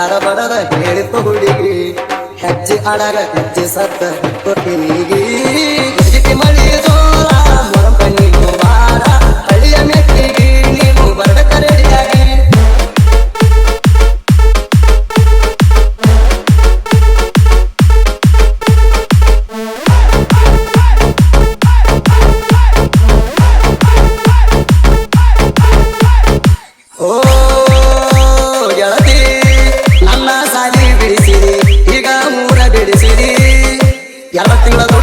ನಡಬಡದ ಹೇಳಿತು ಹುಡುಗಿ ಹೆಜ್ಜೆ ಅಡಗ ಹೆಜ್ಜೆ ಸತ್ತ ಕೊಟ್ಟಿಗಿ Y a like.